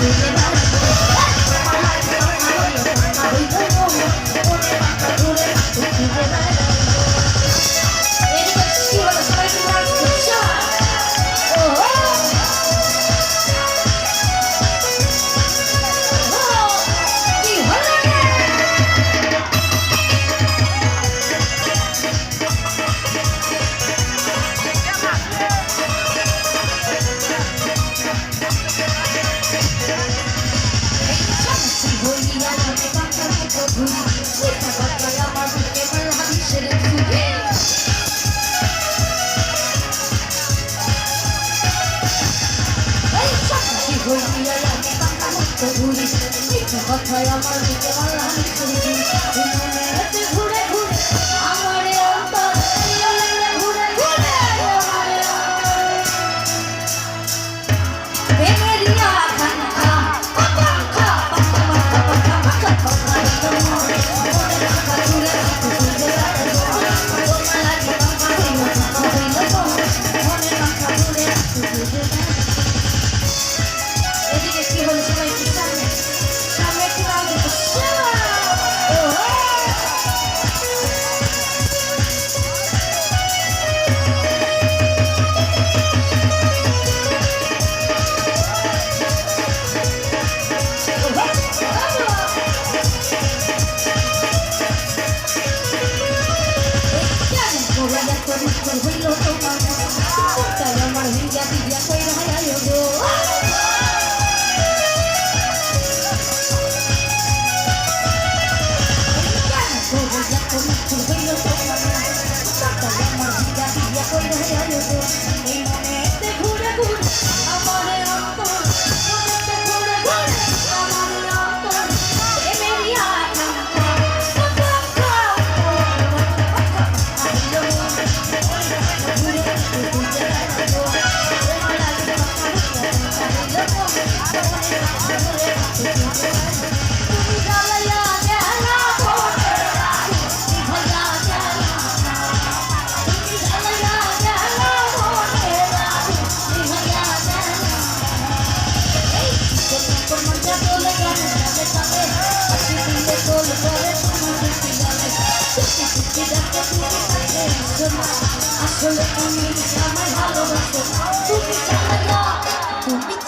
it. বেশি ঘুমিয়ে লাগে পাকা মুক্ত ঘুরি কিছু কথাই আমার দিকে মারহানি করি মনে ঘুরে ঘুরে আমার অন্তর ঘুরে ঘুরে তুমি আমার ভালোবাসো তুমি ছাড়া তুমি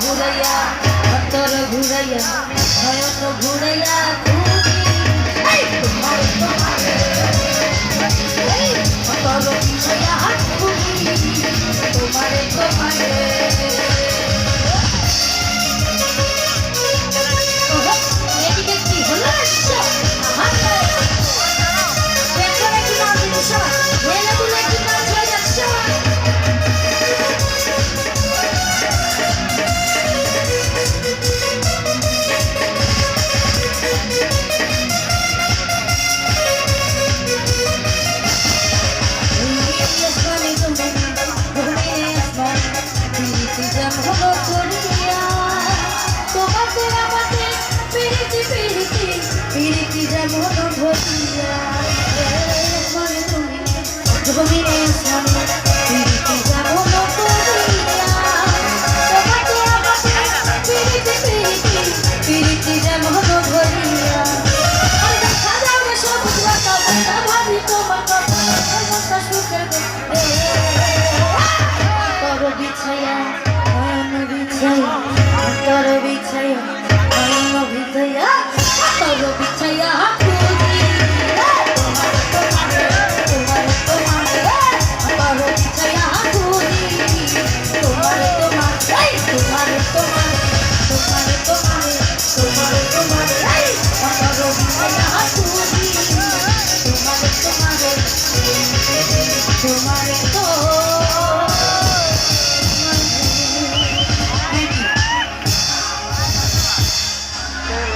ঘুরাইয়া অন্তর ঘুরাইয়া নয়ন ঘুরাইয়া তর